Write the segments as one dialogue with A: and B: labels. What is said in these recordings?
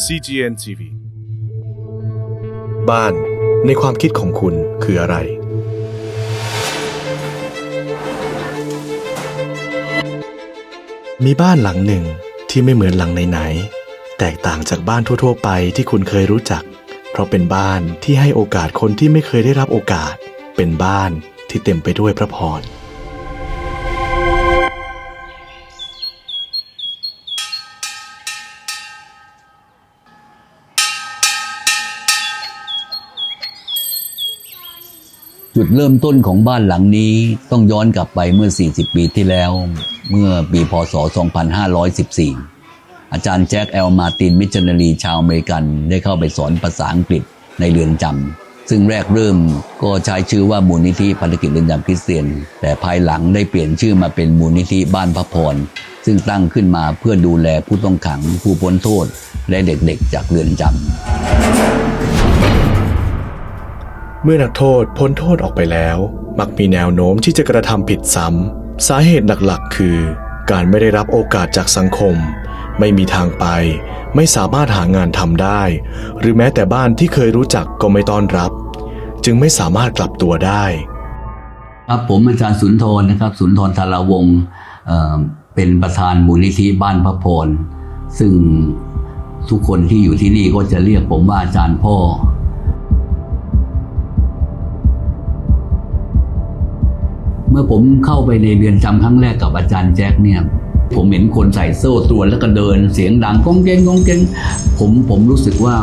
A: CGN TV
B: บ้านในความคิดของคุณคืออะไร มีบ้านหลังหนึ่งที่ไม่เหมือนหลังไหนๆ แตกต่างจากบ้านทั่ว ๆ ไปที่คุณเคยรู้จัก เพราะเป็นบ้านที่ให้โอกาสคนที่ไม่เคยได้รับโอกาส เป็นบ้านที่เต็มไปด้วยพระพร
C: จุดเริ่มต้นของบ้านหลังนี้ต้องย้อนกลับไปเมื่อ 40 ปีที่แล้ว เมื่อปีพศ 2514 อาจารย์แจ็คแอลมาตินมิชชันนารีชาวอเมริกันได้เข้าไปสอนภาษาอังกฤษในเรือนจำซึ่งแรกเริ่มก็ใช้ชื่อว่ามูลนิธิพันธกิจเรือนจำคริสเตียน แต่ภายหลังได้เปลี่ยนชื่อมาเป็นมูลนิธิบ้านพระพร ซึ่งตั้งขึ้นมาเพื่อดูแลผู้ต้องขังผู้พ้นโทษและเด็กๆ จากเรือนจำ
B: เมื่อนักโทษพ้นโทษออกไปแล้ว มักมีแนวโน้มที่จะกระทำผิดซ้ำ สาเหตุหลักๆ คือ การไม่ได้รับโอกาสจากสังคม ไม่มีทางไป ไม่สามารถหางานทำได้ หรือแม้แต่บ้านที่เคยรู้จักก็ไม่ต้อนรับ จึงไม่สามารถกลับตัวได้
C: ครับผมอาจารย์สุนทรนะครับ สุนทรธาราวงศ์เเป็นประธานมูลนิธิบ้านพระพรซึ่งทุกคนที่อยู่ที่นี่ก็จะเรียกผมว่าอาจารย์พ่อ เมื่อผมเข้าไปในเรือนจำครั้งแรกกับอาจารย์แจ็คเนี่ย ผมเห็นคนใส่โซ่ตรวนแล้วก็เดิน เสียงดังก้องเก้งก้องเก้งผมผมรู้สึกว่า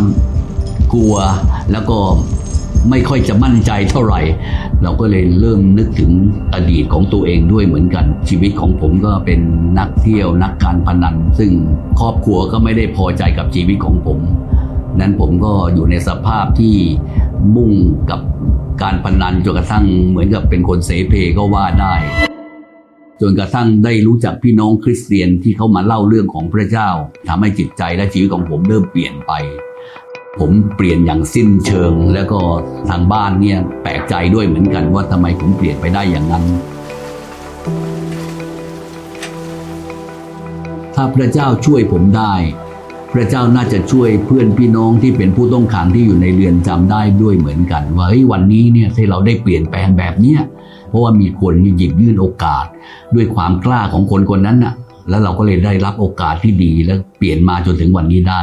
C: กลัวแล้วก็ไม่ค่อยจะมั่นใจเท่าไหร่ เราก็เลยเริ่มนึกถึงอดีตของตัวเองด้วยเหมือนกัน ชีวิตของผมก็เป็นนักเที่ยวนักการพนัน ซึ่งครอบครัวก็ไม่ได้พอใจกับชีวิตของผม นั้นผมก็อยู่ในสภาพที่มุ่งกับการพนนันจนกระทั่งเหมือนกับเป็นคนเสเพก็ว่าได้จนกระทั่งได้รู้จักพี่น้องคริสเตียนที่เขามาเล่าเรื่องของพระเจ้าทำให้จิตใจและชีวิตของผมเริ่มเปลี่ยนไป ผมเปลี่ยนอย่างสิ้นเชิง แล้วก็ทางบ้านเนี่ยแปลกใจด้วยเหมือนกันว่าทำไมผมเปลี่ยนไปได้อย่างนั้น ถ้าพระเจ้าช่วยผมได้ พระเจ้าน่าจะช่วยเพื่อนพี่น้องที่เป็นผู้ต้องขังที่อยู่ในเรือนจำได้ด้วยเหมือนกัน ว่าเฮ้ยวันนี้เนี่ยที่เราได้เปลี่ยนแปลงแบบเนี้ยเพราะว่ามีคนหยิบยื่นโอกาส ด้วยความกล้าของคนคนนั้นน่ะ แล้วเราก็เลยได้รับโอกาสที่ดีแล้วเปลี่ยนมาจนถึงวันนี้ได้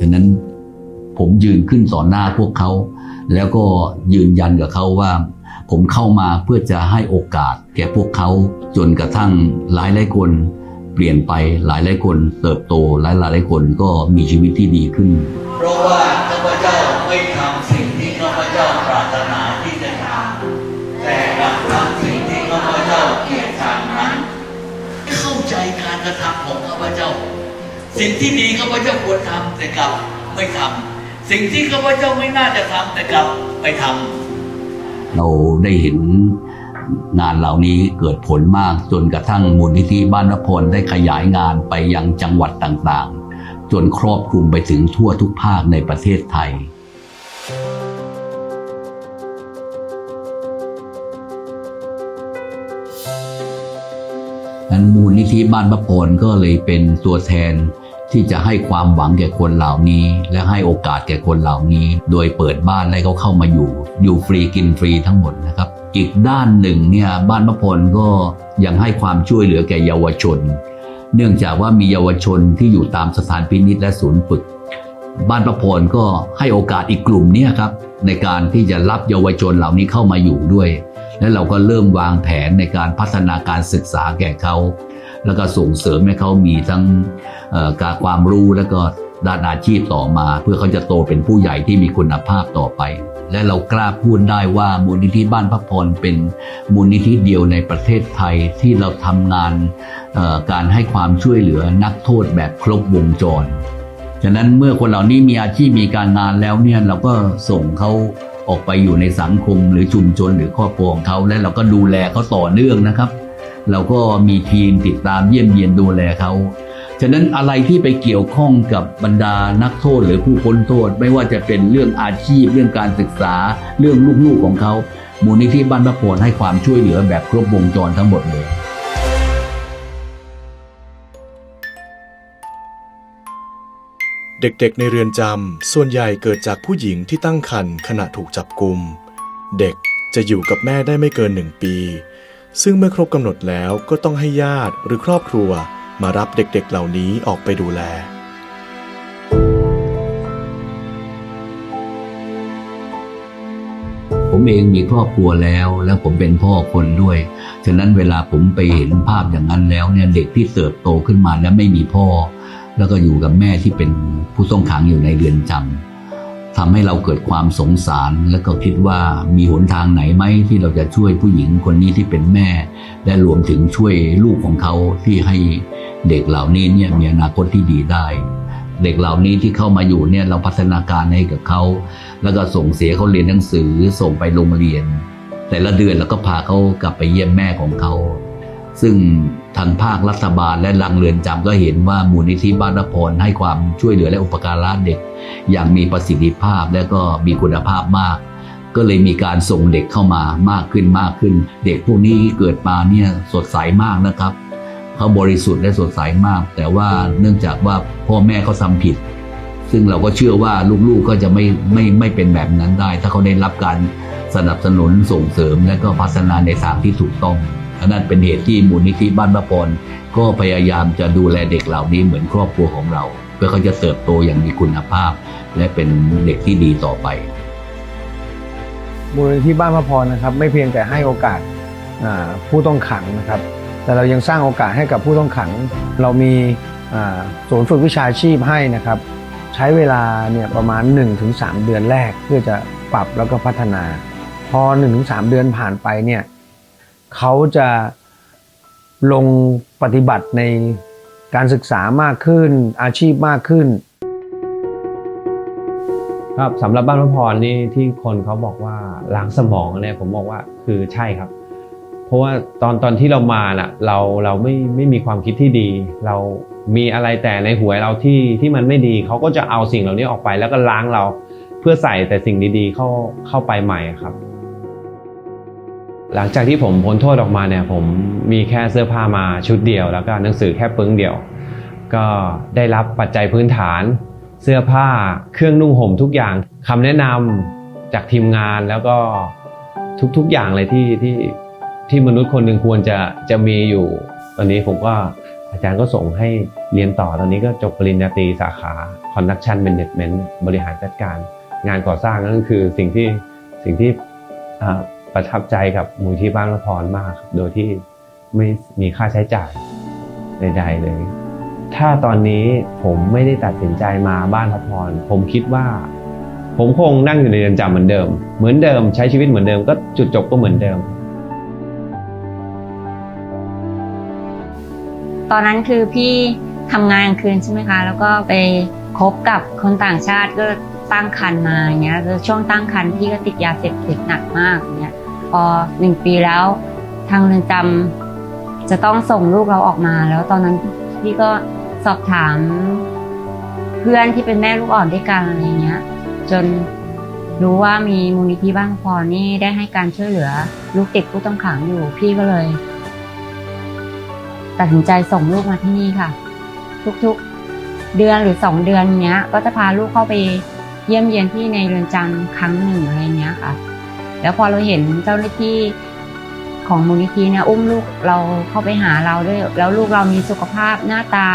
C: ฉะนั้นผมยืนขึ้นต่อหน้าพวกเขา แล้วก็ยืนยันกับเขาว่า ผมเข้ามาเพื่อจะให้โอกาสแก่พวกเขาจนกระทั่งหลายหลายคน เปลี่ยนไปหลายหลายๆคน เติบโตหลายหลายๆคนก็มีชีวิตที่ดีขึ้น
D: เพราะว่าข้าพเจ้าไม่ทำสิ่งที่ข้าพเจ้าปรารถนาที่จะทำแต่กลับทำสิ่งที่ข้าพเจ้าเกลียดชังนั้นเข้าใจการกระทำของข้าพเจ้า สิ่งที่ดีข้าพเจ้าควรทำแต่กลับไม่ทำสิ่งที่ข้าพเจ้าไม่น่าจะทำแต่กลับไปทำ
C: เราได้เห็น งานเหล่านี้เกิดผลมากจนกระทั่งมูลนิธิบ้านนพลได้ขยายงานไปยังจังหวัดต่างๆ จนครอบคลุมไปถึงทั่วทุกภาคในประเทศไทย นั้นมูลนิธิบ้านพระพรก็เลยเป็นตัวแทนที่จะให้ความหวังแก่คนเหล่านี้ และให้โอกาสแก่คนเหล่านี้ โดยเปิดบ้านให้เขาเข้ามาอยู่ อยู่ฟรีกินฟรีทั้งหมดนะครับ อีกด้านหนึ่งเนี่ยบ้านพระพรก็ยังให้ความช่วยเหลือแก่เยาวชน เนื่องจากว่ามีเยาวชนที่อยู่ตามสถานพินิจและศูนย์ฝึก บ้านประพรก็ให้โอกาสอีกกลุ่มเนี้ครับในการที่จะรับเยาวชนเหล่านี้เข้ามาอยู่ด้วย และเราก็เริ่มวางแผนในการพัฒนาการศึกษาแก่เขา แล้วก็ส่งเสริมให้เขามีทั้งการความรู้แล้วก็ด้านอาชีพต่อมา เพื่อเขาจะโตเป็นผู้ใหญ่ที่มีคุณภาพต่อไป และเรากล้าพูดได้ว่ามูลนิธิบ้านพระพรเป็นมูลนิธิเดียวในประเทศไทยที่เราทำงานการให้ความช่วยเหลือนักโทษแบบครบวงจร ฉะนั้นเมื่อคนเหล่านี้มีอาชีพมีการงานแล้วเนี่ยเราก็ส่งเขาออกไปอยู่ในสังคมหรือชุมชนหรือครอบครัวของเขาและเราก็ดูแลเขาต่อเนื่องนะครับ เราก็มีทีมติดตามเยี่ยมเยียนดูแลเขา ฉะนั้นอะไรที่ไปเกี่ยวข้องกับบรรดานักโทษหรือผู้พ้นโทษ ไม่ว่าจะเป็นเรื่องอาชีพ เรื่องการศึกษา เรื่องลูกๆของเขามูลนิธิบ้านพระพรให้ความช่วยเหลือแบบครบวงจรทั้งหมดเลย
D: เด็
C: กๆในเทศไทย
D: ข
B: เด็กๆในเรือนจำส่วนใหญ่เกิดจากผู้หญิงที่ตั้งครรภ์ขณะถูกจับกุม เด็กจะอยู่กับแม่ได้ไม่เกินหนึ่งปี ซึ่งเมื่อครบกำหนดแล้วก็ต้องให้ญาติหรือครอบครัว มารับเด็กๆเหล่านี้ออกไปดูแล
C: ผมเองมีครอบครัวแล้วแล้วผมเป็นพ่อคนด้วย ฉะนั้นเวลาผมไปเห็นภาพอย่างนั้นแล้วเนี่ยเด็กที่เติบโตขึ้นมาแล้วไม่มีพ่อ แล้วก็อยู่กับแม่ที่เป็นผู้ต้องขังอยู่ในเรือนจำทำให้เราเกิดความสงสารแล้วก็คิดว่ามีหนทางไหนไหมที่เราจะช่วยผู้หญิงคนนี้ที่เป็นแม่ และรวมถึงช่วยลูกของเขาที่ให้ เด็กเหล่านี้เนี่ยมีอนาคตที่ดีได้ เด็กเหล่านี้ที่เข้ามาอยู่เนี่ยเราพัฒนาการให้กับเขา แล้วก็ส่งเสียเขาเรียนหนังสือส่งไปโรงเรียน แต่ละเดือนเราก็พาเขากลับไปเยี่ยมแม่ของเขา ซึ่งทางภาครัฐบาลและรังเรือนจำก็เห็นว่ามูลนิธิบ้านนพรให้ความช่วยเหลือและอุปการะเด็ก อย่างมีประสิทธิภาพและก็มีคุณภาพมากก็เลยมีการส่งเด็กเข้ามามากขึ้นมากขึ้น เด็กพวกนี้เกิดมาเนี่ยสดใสมากนะครับ เขาบริสุทธิ์และสดใสมาก แต่ว่าเนื่องจากว่าพ่อแม่เขาทำผิด ซึ่งเราก็เชื่อว่าลูกๆก็จะไม่ไม่ไม่เป็นแบบนั้นได้ ถ้าเขาได้รับการสนับสนุนส่งเสริมและก็พัฒนาในทางที่ถูกต้องอันนั้นเป็นเหตุที่มูลนิธิบ้านพระพรก็พยายามจะดูแลเด็กเหล่านี้เหมือนครอบครัวของเรา เพื่อเขาจะเติบโตอย่างมีคุณภาพ และเป็นเด็กที่ดีต่อไป
A: มูลนิธิบ้านพระพรนะครับ ไม่เพียงแต่ให้โอกาสผู้ต้องขังนะครับ แต่เรายังสร้างโอกาสให้กับผู้ต้องขัง เรามีศูนย์ฝึกวิชาชีพให้นะครับ ใช้เวลาเนี่ยประมาณ 1-3 เดือนแรกเพื่อจะปรับแล้วก็พัฒนา พอ 1-3 เดือนผ่านไปเนี่ยเขาจะลงปฏิบัติในการศึกษามากขึ้นอาชีพมากขึ้น
E: ครับสำหรับบ้านพระพรนี่ที่คนเขาบอกว่าล้างสมองเนี่ยผมบอกว่าคือใช่ครับ เพราะว่าตอนตอนที่เรามาน่ะเราเราไม่ไม่มีความคิดที่ดี เรามีอะไรแต่ในหัวเราที่ที่มันไม่ดีเขาก็จะเอาสิ่งเหล่านี้ออกไปแล้วก็ล้างเรา เพื่อใส่แต่สิ่งดีๆเข้าเข้าไปใหม่ครับ หลังจากที่ผมพ้นโทษออกมาเนี่ย ผมมีแค่เสื้อผ้ามาชุดเดียว แล้วก็หนังสือแค่ปึ้งเดียว ก็ได้รับปัจจัยพื้นฐาน เสื้อผ้าเครื่องนุ่งห่มทุกอย่างคำแนะนำจากทีมงานแล้วก็ทุกๆอย่างเลยที่ที่ ที่มนุษย์คนหนึ่งควรจะจะมีอยู่ ตอนนี้ผมก็อาจารย์ก็ส่งให้เรียนต่อตอนนี้ก็จบปริญญาตรีสาขา Conduction Management บริหารจัดการงานก่อสร้างนั่นคือสิ่งที่สิ่งที่ประทับใจกับมูลที่บ้านละพรมากครับโดยที่ไม่มีค่าใช้จ่ายใดๆเลย ถ้าตอนนี้ผมไม่ได้ตัดสินใจมาบ้านพระพร ผมคิดว่า ผมคงนั่งอยู่ในเรือนจำเหมือนเดิม เหมือนเดิมใช้ชีวิตเหมือนเดิมก็จุดจบก็เหมือนเดิม
F: ตอนนั้นคือพี่ทำงานกลางคืนใช่ไหมคะ แล้วก็ไปคบกับคนต่างชาติก็ตั้งครรภ์มาอย่างเงี้ยคือช่วงตั้งครรภ์พี่ก็ติดยาเสพติดหนักมากอย่างเงี้ยพอหนึ่งปีแล้วทางเรือนจำจะต้องส่งลูกเราออกมา แล้วตอนนั้นพี่ก็สอบถามเพื่อนที่เป็นแม่ลูกอ่อนด้วยกันอะไรเงี้ย จนรู้ว่ามีมูลนิธิบ้านพรนี่ได้ให้การช่วยเหลือ ลูกติดผู้ต้องขังอยู่พี่ก็เลย ตัดสินใจส่งลูกมาที่นี่ค่ะ ทุกๆเดือนหรือสองเดือนเนี้ย ก็จะพาลูกเข้าไปเยี่ยมเยียนที่ในเรือนจำครั้งหนึ่งอะไรเงี้ยค่ะ แล้วพอเราเห็นเจ้าหน้าที่ของมูลนิธิเนี่ยอุ้มลูกเราเข้าไปหาเราด้วย แล้วลูกเรามีสุขภาพหน้าตา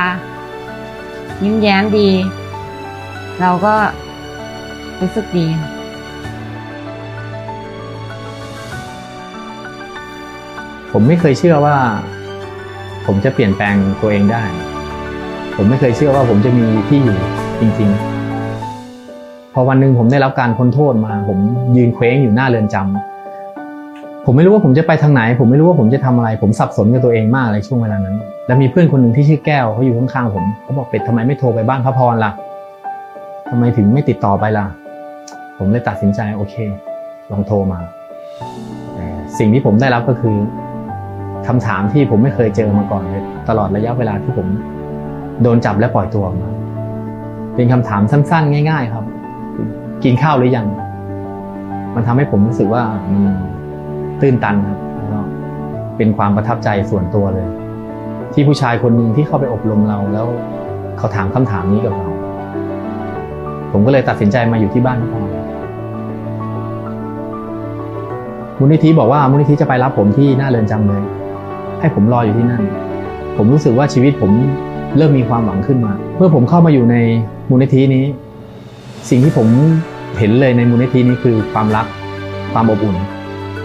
F: ยิ้มแย้มดี เราก็รู้สึกดี
G: ผมไม่เคยเชื่อว่า ผมจะเปลี่ยนแปลงตัวเองได้ ผมไม่เคยเชื่อว่าผมจะมีที่อยู่จริง ๆ พอวันหนึ่งผมได้รับการพ้นโทษมา ผมยืนเคว้งอยู่หน้าเรือนจำผมไม่รู้ว่าผมจะไปทางไหน ผมไม่รู้ว่าผมจะทำอะไร ผมสับสนกับตัวเองมากในช่วงเวลานั้น แล้วมีเพื่อนคนหนึ่งที่ชื่อแก้วเขาอยู่ข้างๆผมเขาบอกเป็ดทำไมไม่โทรไปบ้านพระพรล่ะทำไมถึงไม่ติดต่อไปล่ะ ผมเลยตัดสินใจโอเค ลองโทรมา สิ่งที่ผมได้รับก็คือ คำถามที่ผมไม่เคยเจอมาก่อนเลยตลอดระยะเวลาที่ผมโดนจับและปล่อยตัวมา เป็นคำถามสั้นๆ ง่าย ๆ ครับ กินข้าวหรือยัง มันทำให้ผมรู้สึกว่าตื้นตันครับแล้วก็เป็นความประทับใจส่วนตัวเลย ที่ผู้ชายคนหนึ่งที่เข้าไปอบรมเราแล้วเขาถามคำถามนี้กับเรา ผมก็เลยตัดสินใจมาอยู่ที่บ้านพระพรมูลนิธิบอกว่ามูลนิธิจะไปรับผมที่หน้าเรือนจำเลย ให้ผมรออยู่ที่นั่น ผมรู้สึกว่าชีวิตผมเริ่มมีความหวังขึ้นมา เมื่อผมเข้ามาอยู่ในมูลนิธินี้ สิ่งที่ผมเห็นเลยในมูลนิธินี้คือความรัก ความอบอุ่น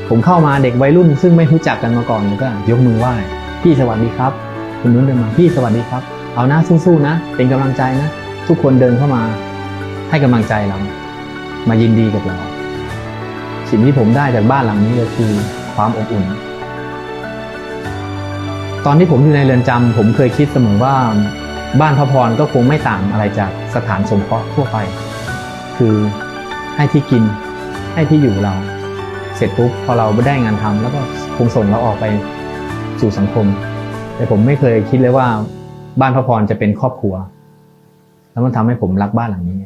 G: ผมเข้ามาเด็กวัยรุ่น ซึ่งไม่รู้จักกันมาก่อนแล้วก็ยกมือไหว้พี่สวัสดีครับคนนู้นเดินมาพี่สวัสดีครับ เอานะสู้ๆนะ เป็นกำลังใจนะ ทุกคนเดินเข้ามา ให้กำลังใจเรา มายินดีกับเรา สิ่งที่ผมได้จากบ้านหลังนี้ก็คือความอบอุ่น ตอนที่ผมอยู่ในเรือนจำผมเคยคิดเสมอว่าบ้านพระพรก็คงไม่ต่างอะไรจากสถานสงเคราะห์ทั่วไป คือให้ที่กินให้ที่อยู่เรา เสร็จปุ๊บพอเราได้งานทำแล้วก็คงส่งเราออกไปสู่สังคม แต่ผมไม่เคยคิดเลยว่าบ้านพระพรจะเป็นครอบครัว แล้วมันทำให้ผมรักบ้านหลังนี้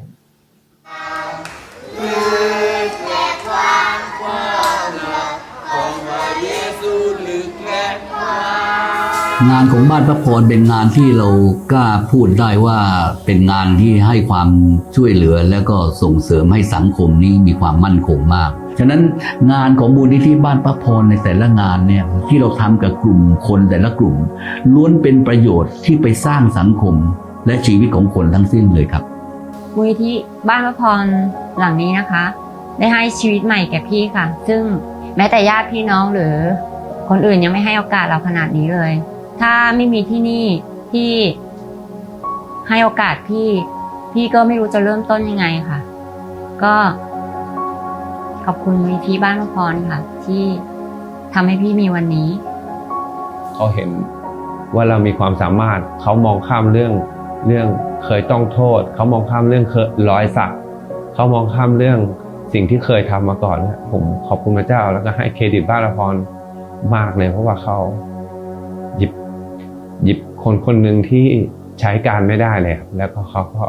C: งานของบ้านพระพรเป็นงานที่เรากล้าพูดได้ว่าเป็นงานที่ให้ความช่วยเหลือ และก็ส่งเสริมให้สังคมนี้มีความมั่นคงมาก ฉะนั้นงานของมูลนิธิบ้านพระพรในแต่ละงานเนี่ยที่เราทำกับกลุ่มคนแต่ละกลุ่ม ล้วนเป็นประโยชน์ที่ไปสร้างสังคมและชีวิตของคนทั้งสิ้นเลยครับ
F: มูลนิธิบ้านพระพรหลังนี้นะคะ ได้ให้ชีวิตใหม่แก่พี่ค่ะ ซึ่งแม้แต่ญาติพี่น้องหรือ คนอื่นยังไม่ให้โอกาสเราขนาดนี้เลย ถ้าไม่มีที่นี่ที่ให้โอกาสพี่ พี่ก็ไม่รู้จะเริ่มต้นยังไงค่ะ ก็ขอบคุณมูลนิธิบ้านพระพรค่ะ ที่ทำให้พี่มีวันนี้
E: เขาเห็นว่าเรามีความสามารถเขามองข้ามเรื่องเรื่องเคยต้องโทษ เขามองข้ามเรื่องเคยรอยสักเขามองข้ามเรื่องสิ่งที่เคยทำมาก่อนนะผมขอบคุณพระเจ้าแล้วก็ให้เครดิตบ้านละพรมากเลยเพราะว่าเขา หยิบคนคนหนึ่งที่ใช้การไม่ได้เลยครับแล้วก็เขาก็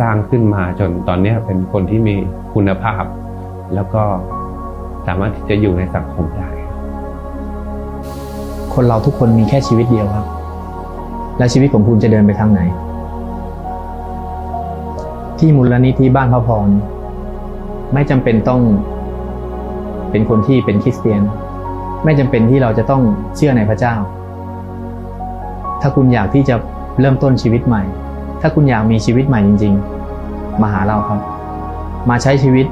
E: สร้างขึ้นมาจนตอนนี้เป็นคนที่มีคุณภาพ แล้วก็สามารถที่จะอยู่ในสังคมได้
G: คนเราทุกคนมีแค่ชีวิตเดียวครับ และชีวิตของคุณจะเดินไปทางไหน ที่มูลนิธิบ้านพระพรไม่จำเป็นต้องเป็นคนที่เป็นคริสเตียน ไม่จำเป็นที่เราจะต้องเชื่อในพระเจ้า ถ้าคุณอยากที่จะเริ่มต้นชีวิตใหม่ ถ้าคุณอยากมีชีวิตใหม่จริง ๆ มาหาเราครับ มาใช้ชีวิต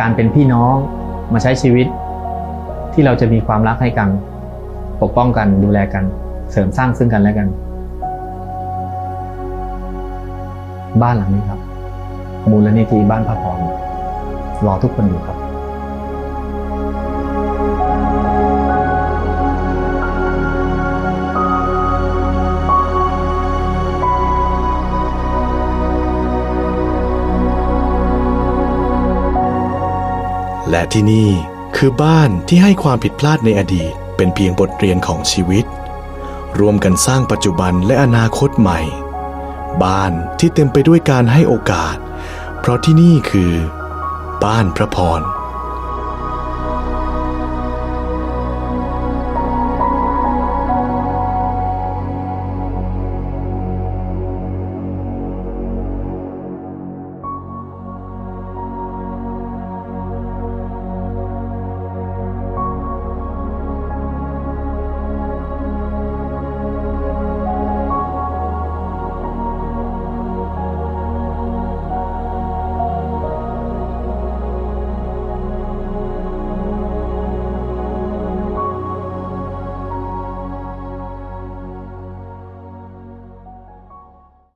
G: การเป็นพี่น้อง มาใช้ชีวิต ที่เราจะมีความรักให้กัน ปกป้องกันดูแลกัน เสริมสร้างซึ่งกันและกัน บ้านหลังนี้ครับ มูลนิธิบ้านพระพรรอทุกคนอยู่ครับ
B: และที่นี่คือบ้านที่ให้ความผิดพลาดในอดีต เป็นเพียงบทเรียนของชีวิต รวมกันสร้างปัจจุบันและอนาคตใหม่ บ้านที่เต็มไปด้วยการให้โอกาส เพราะที่นี่คือ บ้านพระพร